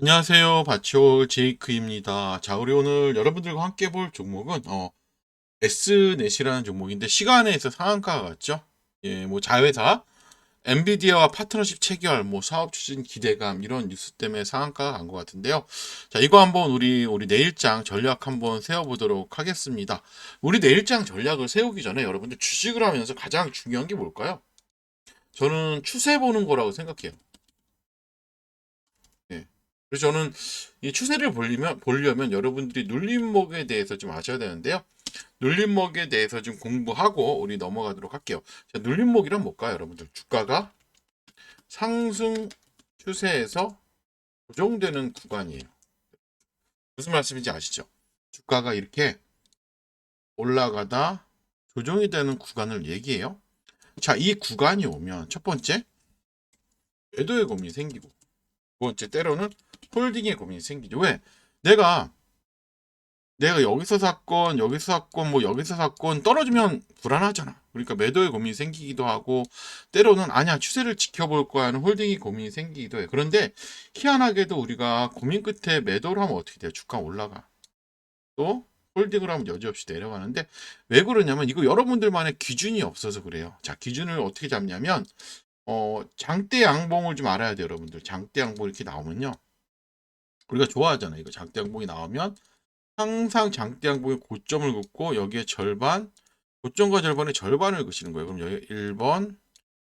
안녕하세요. 바치올 제이크입니다. 자, 우리 오늘 여러분들과 함께 볼 종목은 어, S넷이라는 종목인데 시간에서 상한가가 갔죠. 예, 뭐 자회사, 엔비디아와 파트너십 체결, 뭐 사업 추진 기대감 이런 뉴스 때문에 상한가가 간 것 같은데요. 자, 이거 한번 우리 우리 내일장 전략 한번 세워보도록 하겠습니다. 우리 내일장 전략을 세우기 전에 여러분들 주식을 하면서 가장 중요한 게 뭘까요? 저는 추세 보는 거라고 생각해요. 예. 그래서 저는 이 추세를 보려면, 보려면 여러분들이 눌림목에 대해서 좀 아셔야 되는데요. 눌림목에 대해서 좀 공부하고 우리 넘어가도록 할게요. 자, 눌림목이란 뭘까요, 여러분들? 주가가 상승 추세에서 고정되는 구간이에요. 무슨 말씀인지 아시죠? 주가가 이렇게 올라가다 조정이 되는 구간을 얘기해요. 자, 이 구간이 오면 첫 번째 매도의 고민이 생기고 두 번째 때로는 홀딩의 고민이 생기죠. 왜? 내가 내가 여기서 샀건 여기서 샀건 뭐 여기서 샀건 떨어지면 불안하잖아. 그러니까 매도의 고민이 생기기도 하고 때로는 아니야 추세를 지켜볼 거야 하는 홀딩의 고민이 생기기도 해. 그런데 희한하게도 우리가 고민 끝에 매도를 하면 어떻게 돼요? 주가 올라가. 또 홀딩을 하면 여지없이 내려가는데 왜 그러냐면 이거 여러분들만의 기준이 없어서 그래요. 자 기준을 어떻게 잡냐면 어 장대 양봉을 좀 알아야 돼요 여러분들. 장대 양봉 이렇게 나오면요. 우리가 좋아하잖아요. 이거 장대 양봉이 나오면 항상 장대 양봉의 고점을 긋고 여기에 절반, 고점과 절반의 절반을 그시는 거예요. 그럼 여기 1번,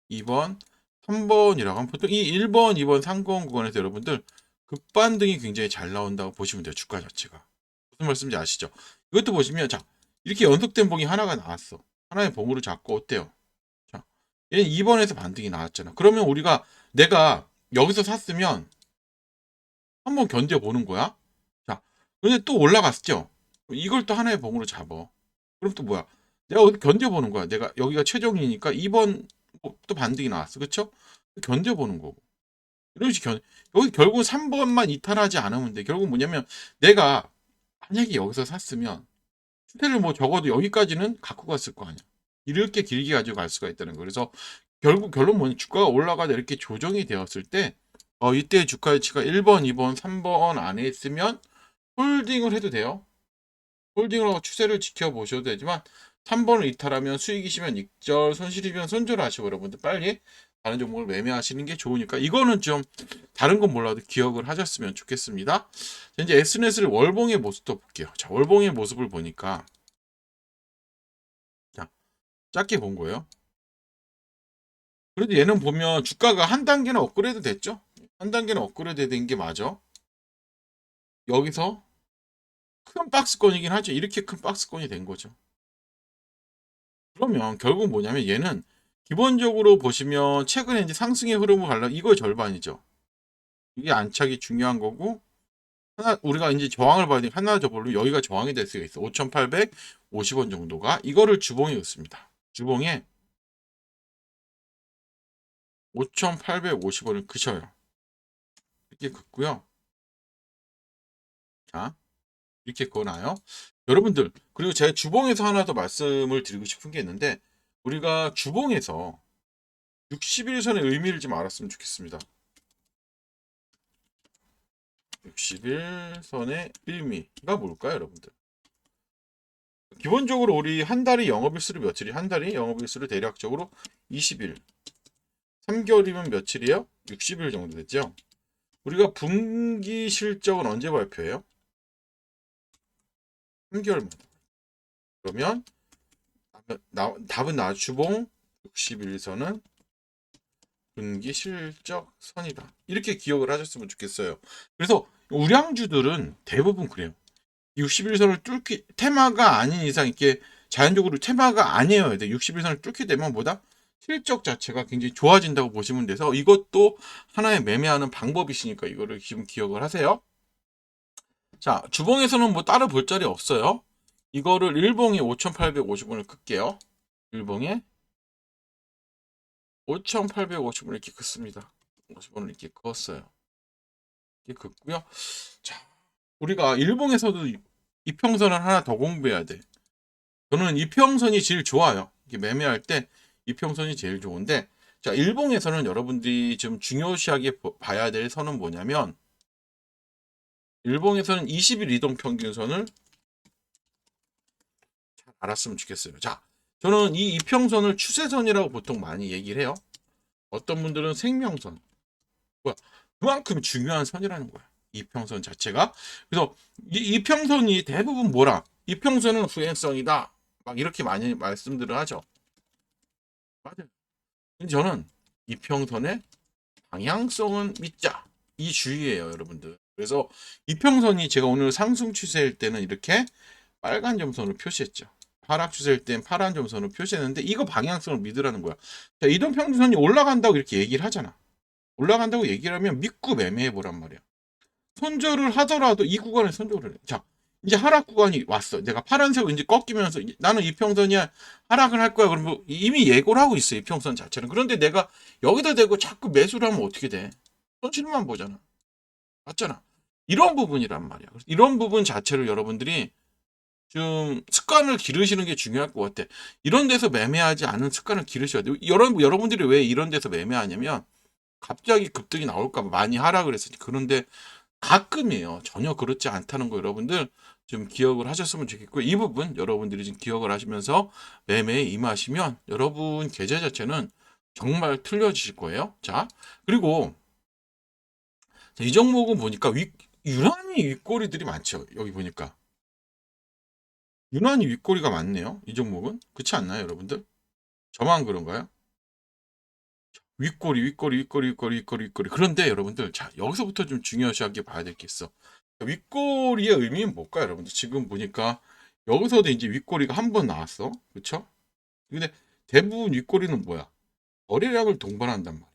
2번, 3번이라고 하면 보통 이 1번, 2번 상권 구간에서 여러분들 급반등이 굉장히 잘 나온다고 보시면 돼요. 주가 자체가. 무슨 말씀인지 아시죠? 이것도 보시면 자 이렇게 연속된 봉이 하나가 나왔어. 하나의 봉으로 잡고 어때요? 자 얘는 2번에서 반등이 나왔잖아. 그러면 우리가 내가 여기서 샀으면 한번 견뎌보는 거야. 자, 근데 또 올라갔죠. 이걸 또 하나의 봉으로 잡어. 그럼 또 뭐야? 내가 어디 견뎌보는 거야. 내가 여기가 최종이니까 2번 뭐또 반등이 나왔어. 그쵸? 견뎌보는 거고. 이런 식으로 견, 여기 결국 3번만 이탈하지 않으면 돼. 결국 뭐냐면 내가 만약에 여기서 샀으면 추세를 뭐 적어도 여기까지는 갖고 갔을 거 아니야. 이렇게 길게 가지고 갈 수가 있다는 거. 그래서 결국 결론 뭐냐? 주가가 올라가다 이렇게 조정이 되었을 때 어, 이때 주가 가치가 1번, 2번, 3번 안에 있으면 홀딩을 해도 돼요. 홀딩을 하고 추세를 지켜보셔도 되지만 3번을 이탈하면 수익이시면 익절, 손실이면 손절 하시고 여러분들 빨리 다른 종목을 매매하시는 게 좋으니까 이거는 좀 다른 건 몰라도 기억을 하셨으면 좋겠습니다. 자, 이제 S넷을 월봉의 모습도 볼게요. 자, 월봉의 모습을 보니까 자, 짧게 본 거예요. 그래도 얘는 보면 주가가 한 단계는 업그레이드 됐죠? 한 단계는 업그레이드 된 게 맞아. 여기서 큰 박스권이긴 하죠. 이렇게 큰 박스권이 된 거죠. 그러면 결국 뭐냐면 얘는 기본적으로 보시면 최근에 이제 상승의 흐름을 갈라 이거의 절반이죠. 이게 안착이 중요한 거고 하나 우리가 이제 저항을 되 하나 더 보면 여기가 저항이 될 수가 있어. 5,850원 정도가 이거를 주봉에 넣습니다. 주봉에 5,850원을 그셔요. 이렇게 긋고요. 자, 이렇게 그어놔요. 여러분들, 그리고 제가 주봉에서 하나 더 말씀을 드리고 싶은 게 있는데, 우리가 주봉에서 60일선의 의미를 좀 알았으면 좋겠습니다. 60일선의 의미가 뭘까요, 여러분들? 기본적으로 우리 한 달이 영업일수로 며칠이? 한 달이 영업일수로 대략적으로 20일. 3개월이면 며칠이에요? 60일 정도 됐죠? 우리가 분기 실적은 언제 발표해요? 3개월마다. 그러면 나, 답은 나 주봉 61선은 분기 실적 선이다. 이렇게 기억을 하셨으면 좋겠어요. 그래서 우량주들은 대부분 그래요. 61선을 뚫기 테마가 아닌 이상 이렇게 자연적으로 테마가 아니에요. 61선을 뚫게 되면 뭐다? 실적 자체가 굉장히 좋아진다고 보시면 돼서 이것도 하나의 매매하는 방법이시니까 이거를 지금 기억을 하세요. 자, 주봉에서는 뭐 따로 볼 자리 없어요. 이거를 일봉에 5,850원을 끌게요. 일봉에 5,850원 이렇게 긋습니다. 50원을 이렇게 그었어요. 이렇게 긋고요. 자, 우리가 일봉에서도 이평선을 하나 더 공부해야 돼. 저는 이평선이 제일 좋아요. 매매할 때 이평선이 제일 좋은데, 자, 일봉에서는 여러분들이 좀 중요시하게 보- 봐야 될 선은 뭐냐면, 일봉에서는 20일 이동 평균선을 잘 알았으면 좋겠어요. 자, 저는 이 이평선을 추세선이라고 보통 많이 얘기를 해요. 어떤 분들은 생명선. 뭐야? 그만큼 중요한 선이라는 거야. 이평선 자체가. 그래서 이 이평선이 대부분 뭐라? 이평선은 후행성이다. 막 이렇게 많이 말씀들을 하죠. 맞아요. 저는 이평선의 방향성은 믿자. 이 주의예요, 여러분들. 그래서 이평선이 제가 오늘 상승 추세일 때는 이렇게 빨간 점선을 표시했죠. 하락 추세일 땐 파란 점선을 표시했는데 이거 방향성을 믿으라는 거야. 자, 이동 평균선이 올라간다고 이렇게 얘기를 하잖아. 올라간다고 얘기를 하면 믿고 매매해 보란 말이야. 손절을 하더라도 이 구간에 손절을 해. 자, 이제 하락 구간이 왔어. 내가 파란색으로 이제 꺾이면서 이제 나는 이평선이야 하락을 할 거야. 그러면 이미 예고를 하고 있어. 이평선 자체는. 그런데 내가 여기다 대고 자꾸 매수를 하면 어떻게 돼? 손실만 보잖아. 맞잖아. 이런 부분이란 말이야. 이런 부분 자체를 여러분들이 좀 습관을 기르시는 게 중요할 것 같아. 이런 데서 매매하지 않은 습관을 기르셔야 돼요. 여러분, 여러분들이 왜 이런 데서 매매하냐면 갑자기 급등이 나올까 봐 많이 하락을 했으니 그런데 가끔이에요. 전혀 그렇지 않다는 거 여러분들 좀 기억을 하셨으면 좋겠고 이 부분 여러분들이 지금 기억을 하시면서 매매에 임하시면 여러분 계좌 자체는 정말 틀려지실 거예요. 자, 그리고 자, 이 종목은 보니까 위, 유난히 윗꼬리들이 많죠. 여기 보니까. 유난히 윗꼬리가 많네요. 이 종목은. 그렇지 않나요, 여러분들? 저만 그런가요? 윗꼬리, 윗꼬리, 윗꼬리, 윗꼬리, 윗꼬리, 윗꼬리. 그런데 여러분들, 자, 여기서부터 좀 중요시하게 봐야 될 게 있어. 윗꼬리의 의미는 뭘까요, 여러분들? 지금 보니까 여기서도 이제 윗꼬리가 한 번 나왔어. 그쵸? 근데 대부분 윗꼬리는 뭐야? 거래량을 동반한단 말이야.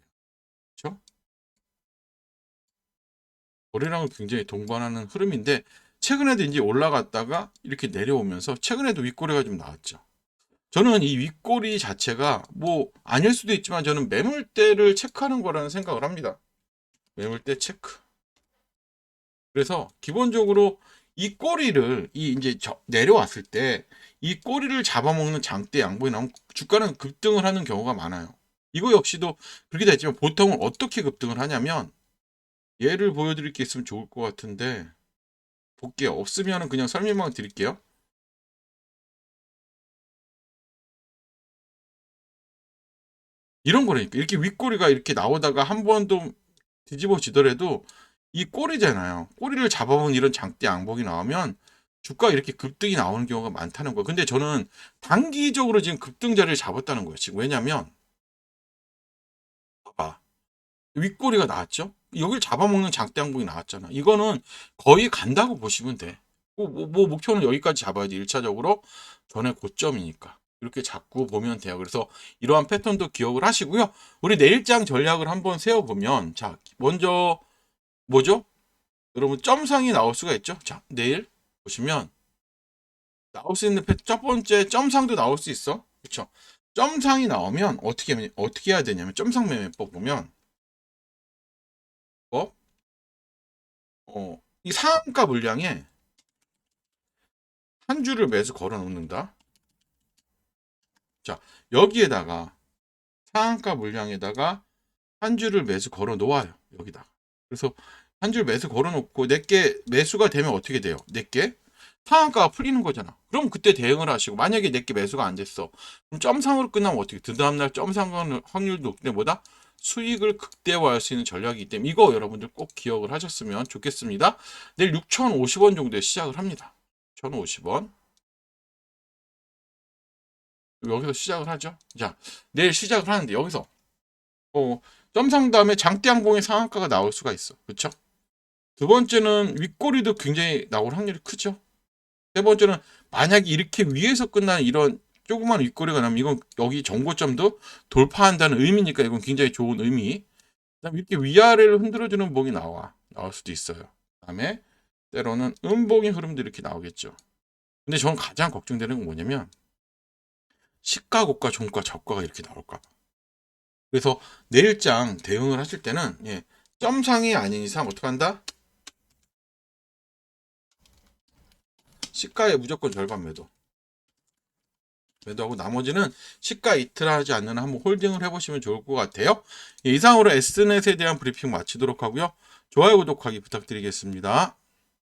그쵸? 거래량을 굉장히 동반하는 흐름인데 최근에도 이제 올라갔다가 이렇게 내려오면서 최근에도 윗꼬리가 좀 나왔죠. 저는 이 윗꼬리 자체가 뭐 아닐 수도 있지만 저는 매물대를 체크하는 거라는 생각을 합니다. 매물대 체크. 그래서 기본적으로 이 꼬리를 이 이제 저- 내려왔을 때 이 꼬리를 잡아먹는 장대 양봉이 나오면 주가는 급등을 하는 경우가 많아요. 이거 역시도 그렇게 됐지만 보통은 어떻게 급등을 하냐면 예를 보여드릴 게 있으면 좋을 것 같은데 볼게요. 없으면 그냥 설명만 드릴게요. 이런 거라니까. 이렇게 윗꼬리가 이렇게 나오다가 한 번도 뒤집어지더라도 이 꼬리잖아요. 꼬리를 잡아본 이런 장대 양봉이 나오면 주가 이렇게 급등이 나오는 경우가 많다는 거예요. 근데 저는 단기적으로 지금 급등 자리를 잡았다는 거예요. 지금 왜냐면 봐봐. 윗꼬리가 나왔죠? 여길 잡아먹는 장대 양봉이 나왔잖아. 이거는 거의 간다고 보시면 돼. 뭐, 뭐, 뭐 목표는 여기까지 잡아야지. 1차적으로 전에 고점이니까. 이렇게 잡고 보면 돼요. 그래서 이러한 패턴도 기억을 하시고요. 우리 내일장 전략을 한번 세워보면 자 먼저 뭐죠? 여러분 점상이 나올 수가 있죠. 자 내일 보시면 나올 수 있는 패- 첫 번째 점상도 나올 수 있어. 그렇죠? 점상이 나오면 어떻게 어떻게 해야 되냐면 점상 매매법 보면 어? 어, 이 상한가 물량에 한 줄을 매수 걸어 놓는다. 자, 여기에다가 상한가 물량에다가 한 줄을 매수 걸어 놓아요. 여기다. 그래서 한 줄 매수 걸어 놓고 내게 매수가 되면 어떻게 돼요? 내게 상한가가 풀리는 거잖아. 그럼 그때 대응을 하시고 만약에 내게 매수가 안 됐어. 그럼 점상으로 끝나면 어떻게? 그 다음날 점상 확률 높기 때보다 수익을 극대화할 수 있는 전략이기 때문에 이거 여러분들 꼭 기억을 하셨으면 좋겠습니다. 내일 6,050원 정도에 시작을 합니다. 1,050원. 여기서 시작을 하죠. 자, 내일 시작을 하는데 여기서 어, 점상 다음에 장대양봉의 상한가가 나올 수가 있어. 그렇죠? 두 번째는 윗꼬리도 굉장히 나올 확률이 크죠. 세 번째는 만약에 이렇게 위에서 끝나는 이런 조그만 윗꼬리가 나면 이건 여기 정고점도 돌파한다는 의미니까 이건 굉장히 좋은 의미. 그다음 이렇게 위아래를 흔들어주는 봉이 나와 나올 수도 있어요. 그다음에 때로는 음봉의 흐름도 이렇게 나오겠죠. 근데 저는 가장 걱정되는 건 뭐냐면 시가 고가 종가 저가가 이렇게 나올까 봐. 그래서 내일장 대응을 하실 때는 예, 점상이 아닌 이상 어떻게 한다? 시가에 무조건 절반 매도. 매도하고 나머지는 시가 이틀 하지 않는 한 한번 홀딩을 해보시면 좋을 것 같아요. 예, 이상으로 S넷에 대한 브리핑 마치도록 하고요. 좋아요, 구독하기 부탁드리겠습니다.